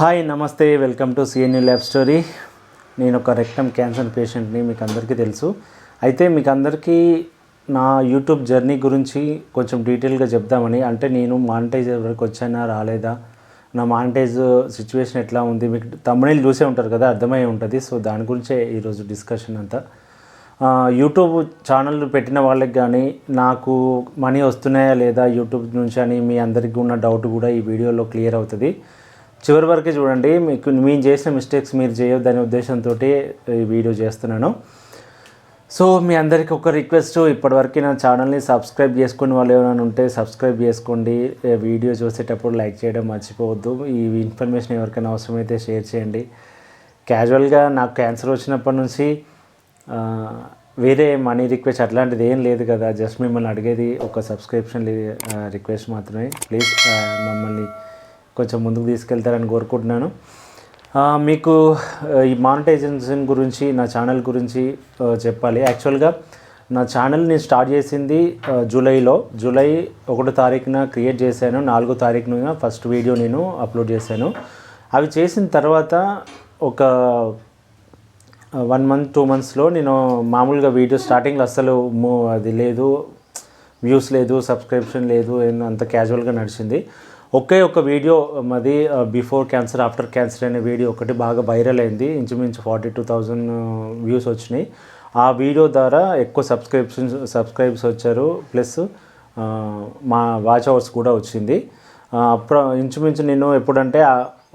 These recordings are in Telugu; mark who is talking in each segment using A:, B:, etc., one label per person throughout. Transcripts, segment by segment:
A: హాయ్ నమస్తే welcome to CNU lab story. నేను ఒక రెక్టమ్ క్యాన్సర్ పేషెంట్ని మీకు అందరికీ తెలుసు. అయితే మీకు అందరికీ నా యూట్యూబ్ జర్నీ గురించి కొంచెం డీటెయిల్గా చెప్దామని అంటే నేను మానిటైజ్ వరకు వచ్చానా రాలేదా నా మానిటైజ్ సిచ్యువేషన్ ఎట్లా ఉంది మీకు తమ్ముళ్ళు చూసే ఉంటారు కదా అర్థమై ఉంటుంది. సో దాని గురించే ఈరోజు డిస్కషన్ అంతా. యూట్యూబ్ ఛానల్ పెట్టిన వాళ్ళకి కానీ నాకు మనీ వస్తున్నాయా లేదా యూట్యూబ్ నుంచి అని మీ అందరికీ ఉన్న డౌట్ కూడా ఈ వీడియోలో క్లియర్ అవుతుంది. చివరి వరకే చూడండి మీకు మేము చేసిన మిస్టేక్స్ మీరు చేయొద్దనే ఉద్దేశంతో ఈ వీడియో చేస్తున్నాను. సో మీ అందరికీ ఒక రిక్వెస్ట్ ఇప్పటివరకు నా ఛానల్ని సబ్స్క్రైబ్ చేసుకుని వాళ్ళు ఏమైనా ఉంటే సబ్స్క్రైబ్ చేసుకోండి. వీడియో చూసేటప్పుడు లైక్ చేయడం మర్చిపోవద్దు. ఈ ఇన్ఫర్మేషన్ ఎవరికైనా అవసరమైతే షేర్ చేయండి. క్యాజువల్గా నాకు క్యాన్సర్ వచ్చినప్పటి నుంచి వేరే మనీ రిక్వెస్ట్ అట్లాంటిది ఏం లేదు కదా. జస్ట్ మిమ్మల్ని అడిగేది ఒక సబ్స్క్రిప్షన్ రిక్వెస్ట్ మాత్రమే. ప్లీజ్ మమ్మల్ని కొంచెం ముందుకు తీసుకెళ్తారని కోరుకుంటున్నాను. మీకు ఈ మానిటైజేషన్ గురించి నా ఛానల్ గురించి చెప్పాలి. యాక్చువల్గా నా ఛానల్ నేను స్టార్ట్ చేసింది జూలైలో. జూలై ఒకటో తారీఖున క్రియేట్ చేశాను. నాలుగో తారీఖున ఫస్ట్ వీడియో నేను అప్లోడ్ చేశాను. అవి చేసిన తర్వాత ఒక వన్ మంత్ టూ మంత్స్లో నేను మామూలుగా వీడియో స్టార్టింగ్లో అస్సలు అది లేదు వ్యూస్ లేదు సబ్స్క్రిప్షన్ లేదు అంత క్యాజువల్గా నడిచింది. ఒకే ఒక వీడియో మాది బిఫోర్ క్యాన్సర్ ఆఫ్టర్ క్యాన్సర్ అనే వీడియో ఒకటి బాగా వైరల్ అయింది. ఇంచుమించు ఫార్టీ టూ థౌజండ్ వ్యూస్ వచ్చినాయి. ఆ వీడియో ద్వారా ఎక్కువ సబ్స్క్రిప్షన్స్ సబ్స్క్రైబ్స్ వచ్చారు. ప్లస్ మా వాచ్ అవర్స్ కూడా వచ్చింది. అప్పుడు ఇంచుమించు నేను ఎప్పుడంటే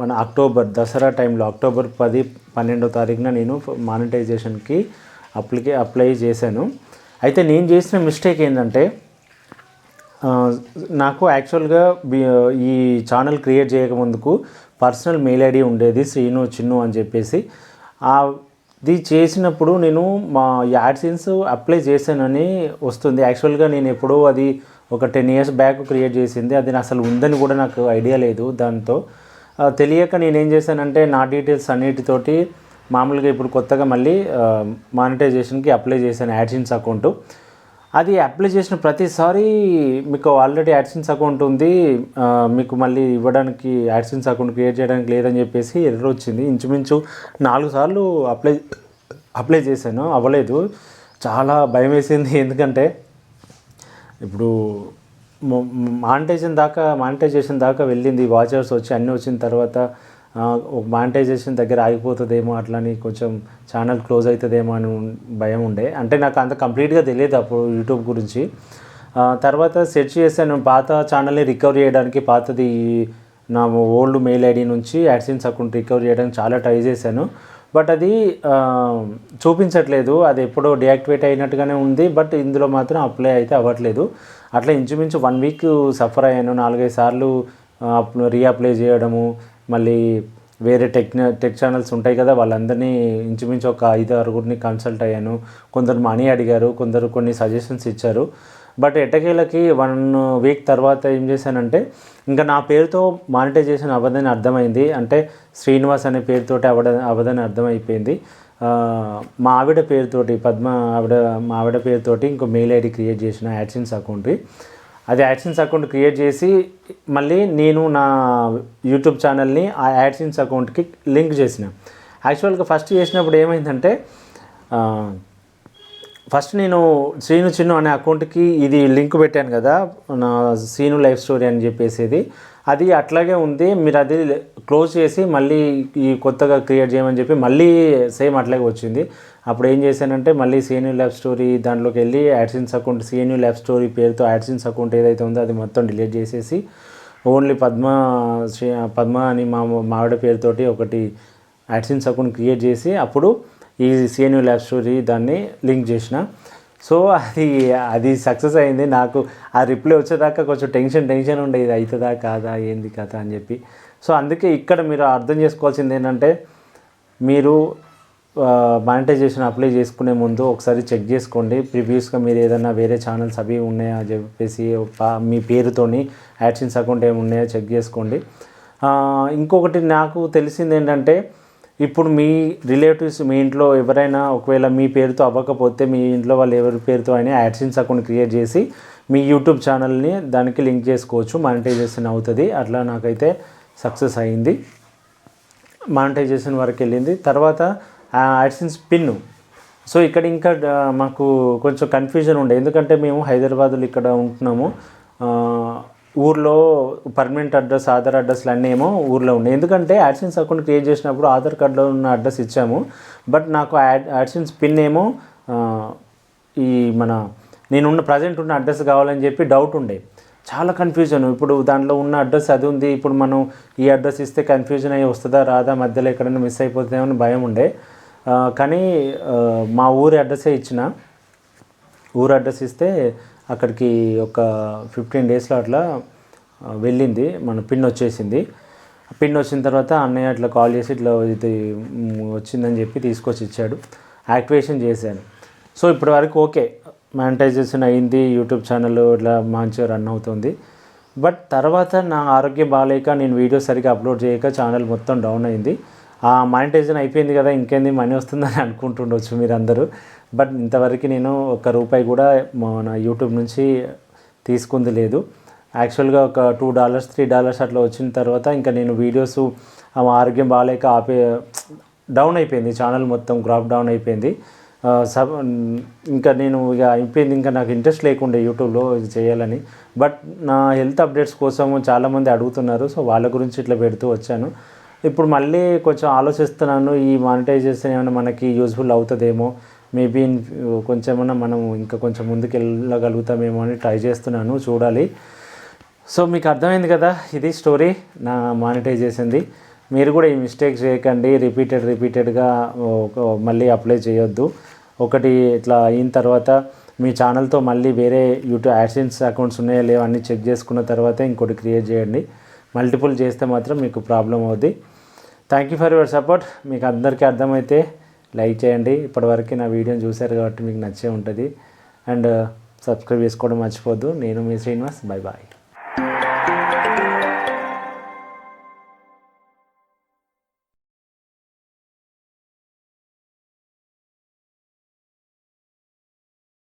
A: మన అక్టోబర్ దసరా టైంలో అక్టోబర్ పది పన్నెండో తారీఖున నేను మానిటైజేషన్కి అప్లికే అప్లై చేశాను. అయితే నేను చేసిన మిస్టేక్ ఏంటంటే నాకు యాక్చువల్గా ఈ ఛానల్ క్రియేట్ చేయకముందుకు పర్సనల్ మెయిల్ ఐడి ఉండేది శ్రీను చిన్ను అని చెప్పేసి. అది చేసినప్పుడు నేను మా యాడ్సిన్స్ అప్లై చేశానని వస్తుంది. యాక్చువల్గా నేను ఎప్పుడో అది ఒక టెన్ ఇయర్స్ బ్యాక్ క్రియేట్ చేసింది. అది అసలు ఉందని కూడా నాకు ఐడియా లేదు దాంతో. తెలియక నేనేం చేశానంటే నా డీటెయిల్స్ అన్నిటితోటి మామూలుగా ఇప్పుడు కొత్తగా మళ్ళీ మానిటైజేషన్కి అప్లై చేశాను యాడ్సిన్స్ అకౌంటు. అది అప్లై చేసిన ప్రతిసారి మీకు ఆల్రెడీ యాడ్సిన్స్ అకౌంట్ ఉంది. మీకు మళ్ళీ ఇవ్వడానికి యాడ్సిన్స్ అకౌంట్ క్రియేట్ చేయడానికి లేదని చెప్పేసి ఎర్రర్ వచ్చింది. ఇంచుమించు నాలుగు సార్లు అప్లై అప్లై చేశాను. అవ్వలేదు. చాలా భయం వేసింది. ఎందుకంటే ఇప్పుడు మానిటైజేషన్ దాకా మానిటైజేషన్ దాకా వెళ్ళింది. వాచర్స్ వచ్చి అన్నీ వచ్చిన తర్వాత ఒక మానిటైజేషన్ దగ్గర ఆగిపోతుందేమో అట్లని కొంచెం ఛానల్ క్లోజ్ అవుతుందేమో అని భయం ఉండే. అంటే నాకు అంత కంప్లీట్గా తెలియదు అప్పుడు యూట్యూబ్ గురించి. తర్వాత సెర్చ్ చేశాను. పాత ఛానల్ని రికవర్ చేయడానికి పాతది నా ఓల్డ్ మెయిల్ ఐడి నుంచి యాడ్సిన్స్ అకౌంట్ రికవర్ చేయడానికి చాలా ట్రై చేశాను. బట్ అది చూపించట్లేదు. అది ఎప్పుడో డియాక్టివేట్ అయినట్టుగానే ఉంది. బట్ ఇందులో మాత్రం అప్లై అయితే అవ్వట్లేదు. అట్లా ఇంచుమించు వన్ వీక్ సఫర్ అయ్యాను. నాలుగైదు సార్లు రీఅప్లై చేయడము. మళ్ళీ వేరే టెక్ టెక్ ఛానల్స్ ఉంటాయి కదా వాళ్ళందరినీ ఇంచుమించు ఒక ఐదు ఆరుగురిని కన్సల్ట్ అయ్యాను. కొందరు మనీ అడిగారు కొందరు కొన్ని సజెషన్స్ ఇచ్చారు. బట్ ఎట్టకేలకి వన్ వీక్ తర్వాత ఏం చేశానంటే ఇంకా నా పేరుతో మానిటైజేషన్ అవ్వదని అర్థమైంది. అంటే శ్రీనివాస్ అనే పేరుతోటి అవ్వడ అవ్వదని అర్థమైపోయింది. మా ఆవిడ పేరుతోటి పద్మ ఆవిడ మా ఆవిడ పేరుతోటి ఇంకో మెయిల్ ఐడి క్రియేట్ చేసిన యాడ్సిన్స్ అకౌంట్కి అది యాడ్సిన్స్ అకౌంట్ క్రియేట్ చేసి మళ్ళీ నేను నా యూట్యూబ్ ఛానల్ని ఆ యాడ్సిన్స్ అకౌంట్కి లింక్ చేసిన. యాక్చువల్గా ఫస్ట్ చేసినప్పుడు ఏమైందంటే ఫస్ట్ నేను శ్రీను చిన్ను అనే అకౌంట్కి ఇది లింక్ పెట్టాను కదా నా శ్రీను లైఫ్ స్టోరీ అని చెప్పేసేది. అది అట్లాగే ఉంది మీరు అది క్లోజ్ చేసి మళ్ళీ ఈ కొత్తగా క్రియేట్ చేయమని చెప్పి మళ్ళీ సేమ్ అట్లాగే వచ్చింది. అప్పుడు ఏం చేశానంటే మళ్ళీ సిఎన్యూ ల్యాబ్ స్టోరీ దాంట్లోకి వెళ్ళి AdSense account CNU lab story పేరుతో యాడ్సిన్స్ అకౌంట్ ఏదైతే ఉందో అది మొత్తం డిలీట్ చేసేసి ఓన్లీ పద్మ శ్రీ పద్మ అని మా మావిడ పేరుతోటి ఒకటి యాడ్సిన్స్ అకౌంట్ క్రియేట్ చేసి అప్పుడు ఈ సిఎన్యూ ల్యాబ్ స్టోరీ దాన్ని లింక్ చేసిన. సో అది అది సక్సెస్ అయింది. నాకు ఆ రిప్లై వచ్చేదాకా కొంచెం టెన్షన్ టెన్షన్ ఉండేది అవుతుందా కాదా ఏంది కథ అని చెప్పి. సో అందుకే ఇక్కడ మీరు అర్థం చేసుకోవాల్సింది ఏంటంటే మీరు మానిటైజేషన్ అప్లై చేసుకునే ముందు ఒకసారి చెక్ చేసుకోండి. ప్రివ్యూస్గా మీరు ఏదైనా వేరే ఛానల్స్ అవి ఉన్నాయా అని చెప్పేసి మీ పేరుతోని యాడ్సిన్స్ అకౌంట్ ఏమి ఉన్నాయో చెక్ చేసుకోండి. ఇంకొకటి నాకు తెలిసింది ఏంటంటే ఇప్పుడు మీ రిలేటివ్స్ మీ ఇంట్లో ఎవరైనా ఒకవేళ మీ పేరుతో అవ్వకపోతే మీ ఇంట్లో వాళ్ళు ఎవరి పేరుతో అయినా యాడ్సిన్స్ అకౌంట్ క్రియేట్ చేసి మీ యూట్యూబ్ ఛానల్ని దానికి లింక్ చేసుకోవచ్చు. మానిటైజేషన్ అవుతుంది. అట్లా నాకైతే సక్సెస్ అయింది. మానిటైజేషన్ వరకు వెళ్ళింది. తర్వాత యాడ్సెన్స్ పిన్ సో ఇక్కడ ఇంకా మాకు కొంచెం కన్ఫ్యూజన్ ఉండే. ఎందుకంటే మేము హైదరాబాద్లో ఇక్కడ ఉంటున్నాము. ఊర్లో పర్మనెంట్ అడ్రస్ ఆధార్ అడ్రస్లు అన్నీ ఏమో ఊర్లో ఉన్నాయి ఎందుకంటే యాడ్సెన్స్ అకౌంట్ క్రియేట్ చేసినప్పుడు ఆధార్ కార్డులో ఉన్న అడ్రస్ ఇచ్చాము. బట్ నాకు యాడ్ యాడ్సెన్స్ పిన్ ఏమో ఈ మన నేనున్న ప్రజెంట్ ఉన్న అడ్రస్ కావాలని చెప్పి డౌట్ ఉండే. చాలా కన్ఫ్యూజన్ ఇప్పుడు దాంట్లో ఉన్న అడ్రస్ అది ఉంది. ఇప్పుడు మనం ఈ అడ్రస్ ఇస్తే కన్ఫ్యూజన్ అయ్యి వస్తుందా రాదా మధ్యలో ఎక్కడైనా మిస్ అయిపోతుందేమో భయం ఉండే. కానీ మా ఊరి అడ్రస్సే ఇచ్చిన ఊరు అడ్రస్ ఇస్తే అక్కడికి ఒక ఫిఫ్టీన్ డేస్లో అట్లా వెళ్ళింది. మన పిన్ వచ్చేసింది. పిన్ వచ్చిన తర్వాత అన్నయ్య అట్లా కాల్ చేసి ఇట్లా ఇది వచ్చిందని చెప్పి తీసుకొచ్చి ఇచ్చాడు. యాక్టివేషన్ చేశాను. సో ఇప్పటి వరకు ఓకే. మానిటైజేషన్ అయింది. యూట్యూబ్ ఛానల్ ఇట్లా మంచిగా రన్ అవుతుంది. బట్ తర్వాత నా ఆరోగ్యం బాగాలేక నేను వీడియో సరిగ్గా అప్లోడ్ చేయక ఛానల్ మొత్తం డౌన్ అయింది. మానిటైజేషన్ అయిపోయింది కదా ఇంకేంది మనీ వస్తుందని అనుకుంటుండొచ్చు మీరందరూ. బట్ ఇంతవరకు నేను ఒక్క రూపాయి కూడా మన యూట్యూబ్ నుంచి తీసుకుంది లేదు. యాక్చువల్గా ఒక టూ డాలర్స్ త్రీ డాలర్స్ అట్లా వచ్చిన తర్వాత ఇంకా నేను వీడియోస్ ఆరోగ్యం బాగాలేక ఆపే డౌన్ అయిపోయింది. ఛానల్ మొత్తం గ్రాప్ డౌన్ అయిపోయింది. సబ్ ఇంకా నేను ఇక అయిపోయింది. ఇంకా నాకు ఇంట్రెస్ట్ లేకుండే యూట్యూబ్లో ఇది చేయాలని. బట్ నా హెల్త్ అప్డేట్స్ కోసం చాలామంది అడుగుతున్నారు. సో వాళ్ళ గురించి ఇట్లా పెడుతూ వచ్చాను. ఇప్పుడు మళ్ళీ కొంచెం ఆలోచిస్తున్నాను ఈ మానిటైజేషన్ ఏమైనా మనకి యూజ్ఫుల్ అవుతుందేమో. మేబీ కొంచెం ఏమైనా మనం ఇంకా కొంచెం ముందుకు వెళ్ళగలుగుతామేమో అని ట్రై చేస్తున్నాను చూడాలి. సో మీకు అర్థమైంది కదా ఇది స్టోరీ నా మానిటైజేషన్ది మీరు కూడా ఈ మిస్టేక్ చేయకండి రిపీటెడ్ రిపీటెడ్గా మళ్ళీ అప్లై చేయొద్దు. ఒకటి ఇట్లా అయిన తర్వాత మీ ఛానల్తో మళ్ళీ వేరే యూట్యూబ్ యాడ్సెన్స్ అకౌంట్స్ ఉన్నాయో లేవో అన్నీ చెక్ చేసుకున్న తర్వాత ఇంకోటి క్రియేట్ చేయండి. మల్టిపుల్ చేస్తే మాత్రం మీకు ప్రాబ్లం అవుద్ది. Thank you for your support మీకు అందరికీ అర్థమైతే లైక్ చేయండి. ఇప్పటివరకు నా వీడియోని చూశారు కాబట్టి మీకు నచ్చే ఉంటుంది. అండ్ uh, సబ్స్క్రైబ్ చేసుకోవడం మర్చిపోద్దు. నేను మీ శ్రీనివాస్. Bye bye